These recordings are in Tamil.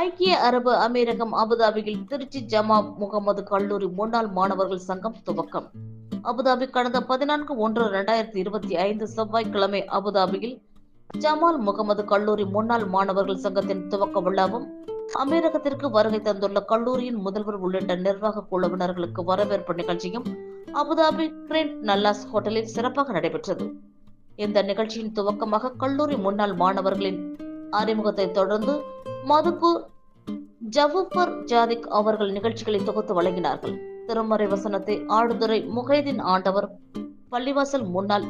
ஐக்கிய அரபு அமீரகம் அபுதாபியில் திருச்சி ஜமா முகமது கல்லூரி முன்னாள் மாணவர்கள் சங்கம் துவக்கம். அபுதாபி கடந்த பதினான்கு ஒன்று இரண்டாயிரத்தி இருபத்தி ஐந்து செவ்வாய்க்கிழமை அபுதாபியில் ஜமால் முகமது கல்லூரி முன்னாள் மாணவர்கள் சங்கத்தின் துவக்க விழாவும் அமீரகத்திற்கு வருகை தந்துள்ள கல்லூரியின் முதல்வர் உள்ளிட்ட நிர்வாக குழுவினர்களுக்கு வரவேற்பு நிகழ்ச்சியும் அபுதாபி கிரேண்ட் நல்லாஸ் ஹோட்டலில் சிறப்பாக நடைபெற்றது. இந்த நிகழ்ச்சியின் துவக்கமாக கல்லூரி முன்னாள் மாணவர்களின் அறிமுகத்தை தொடர்ந்து மதுக்கூர் ஜவுபர் ஜாதிக் அவர்கள் நிகழ்ச்சிகளை தொகுத்து வழங்கினார்கள். திருமறை வசனத்தை ஆடுதுறை முகைதீன் ஆண்டவர் பள்ளிவாசல் முன்னாள்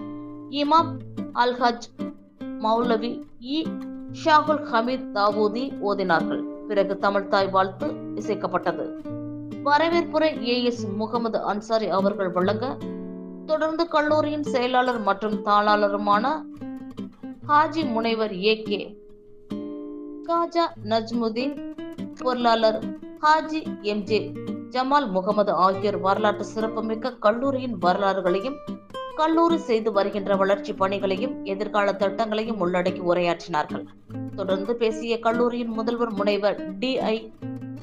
இமாம் அல்ஹஜ் மௌலவி இ. ஷாகுல் ஹமீத் தாவூதி ஓதினார்கள். பிறகு தமிழ் தாய் வாழ்த்து இசைக்கப்பட்டது. வரவேற்புரை ஏ. எஸ். முகமது அன்சாரி அவர்கள் வழங்க தொடர்ந்து கல்லூரியின் செயலாளர் மற்றும் தாளாளருமான ஹாஜி முனைவர் ஏ. கே. காஜா நஜ்முதீன் பொருளாளர் ஹாஜி எம்ஜே ஜமால் முகமது ஆகியோர் வரலாற்று சிறப்புமிக்க கல்லூரியின் வரலாறுகளையும் கல்லூரி செய்து வருகின்ற வளர்ச்சி பணிகளையும் எதிர்கால திட்டங்களையும் உள்ளடக்கி உரையாற்றினார்கள். தொடர்ந்து பேசிய கல்லூரியின் முதல்வர் முனைவர் டி ஐ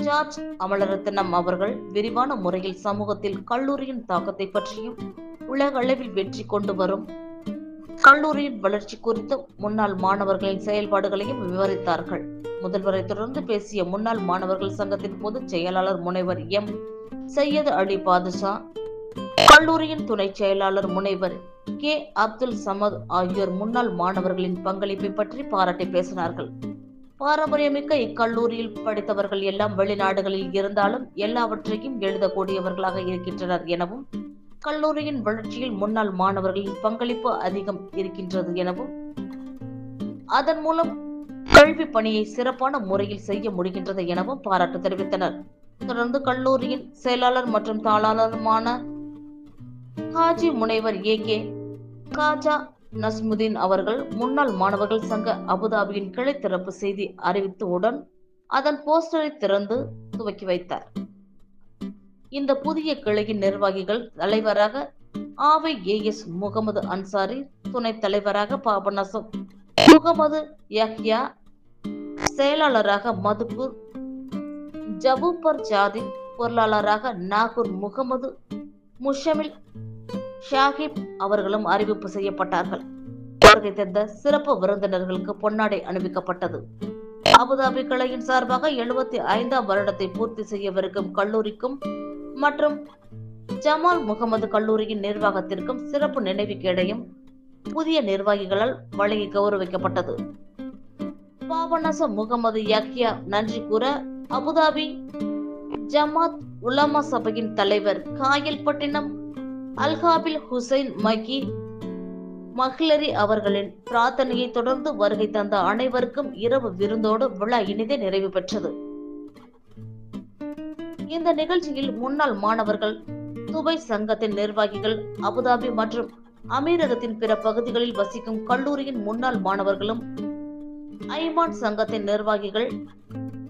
ஜார்ஜ் அமலரத்னம் அவர்கள் விரிவான முறையில் சமூகத்தில் கல்லூரியின் தாக்கத்தை பற்றியும் உலக அளவில் வெற்றி கொண்டு வரும் கல்லூரியின் வளர்ச்சி குறித்து முன்னாள் மாணவர்களின் செயல்பாடுகளையும் விவரித்தார்கள். முதல்வரை தொடர்ந்து பேசிய முன்னாள் மாணவர்கள் சங்கத்தின் பொதுச் செயலாளர் முனைவர் எம். சையது அலி பாதுஷா கல்லூரியின் துணை செயலாளர் முனைவர் கே. அப்துல் சமத் ஆகியோர் முன்னாள் மாணவர்களின் பங்களிப்பை பற்றி பாராட்டி பேசினார்கள். பாரம்பரியமிக்க இக்கல்லூரியில் படித்தவர்கள் எல்லாம் வெளிநாடுகளில் இருந்தாலும் எல்லாவற்றையும் எழுதக்கூடியவர்களாக இருக்கின்றனர் எனவும் கல்லூரியின் வளர்ச்சியில் முன்னாள் மாணவர்களின் பங்களிப்பு அதிகம் இருக்கின்றது எனவும் அதன் மூலம் கல்வி பணியை சிறப்பான முறையில் செய்ய முடிகின்றது எனவும் பாராட்டு தெரிவித்தனர். தொடர்ந்து கல்லூரியின் செயலாளர் மற்றும் தாளாளருமான காஜி முனைவர் ஏ கே காஜா நஸ்முதீன் அவர்கள் முன்னாள் மாணவர்கள் சங்க அபுதாபியின் கிளை திறப்பு செய்தி அறிவித்தவுடன் அதன் போஸ்டரை திறந்து துவக்கி வைத்தார். இந்த புதிய கிளையின் நிர்வாகிகள் தலைவராக ஆவை ஏ எஸ் முகமது அன்சாரி துணைத் தலைவராக பாபநாசம் முகமது யஹ்யா செயலாளராக மதுப்பூர் ஜபூபர் ஜாதி பொருளாளராக நாகூர் முகமது முஷமில் ஷாஹிப் அவர்களும் அறிவிப்பு செய்யப்பட்டார்கள். வருகை தந்த சிறப்பு விருந்தினர்களுக்கு பொன்னாடை அணிவிக்கப்பட்டது. அபுதாபி கலையின் சார்பாக எழுபத்தி ஐந்தாம் வருடத்தை பூர்த்தி செய்யவிருக்கும் கல்லூரிக்கும் மற்றும் ஜமால் முகமது கல்லூரியின் நிர்வாகத்திற்கும் சிறப்பு நினைவு கேடையும் புதிய நிர்வாகிகளால் வழங்கி கௌரவிக்கப்பட்டது. பாபநாச முகமது யக்யா நன்றி கூற அபுதாபி ஜமாத் உலமா சபையின் தலைவர் காயல்பட்டினம் அல்காபில் ஹுசைன் மகி மஹ்லரி அவர்களின் பிரார்த்தனையை தொடர்ந்து வருகை தந்த அனைவருக்கும் இரவு விருந்தோடு விழா இனிதே நிறைவு பெற்றது. இந்த நிகழ்ச்சியில் முன்னாள் மாணவர்கள் துபை சங்கத்தின் நிர்வாகிகள் அபுதாபி மற்றும் அமீரகத்தின் பிற பகுதிகளில் வசிக்கும் கல்லூரியின் முன்னாள் மாணவர்களும் ஐமான் சங்கத்தின் நிர்வாகிகள்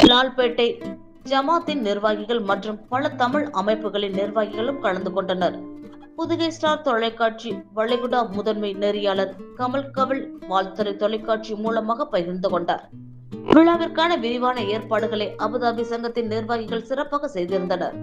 லால்பேட்டை ஜமாத்தின் நிர்வாகிகள் மற்றும் பல தமிழ் அமைப்புகளின் நிர்வாகிகளும் கலந்து கொண்டனர். புதுகை ஸ்டார் தொலைக்காட்சி வளைகுடா முதன்மை நெறியாளர் கமல் கவில் வாழ்த்துறை தொலைக்காட்சி மூலமாக பகிர்ந்து கொண்டார். விழாவிற்கான விரிவான ஏற்பாடுகளை அபுதாபி சங்கத்தின் நிர்வாகிகள் சிறப்பாக செய்திருந்தனர்.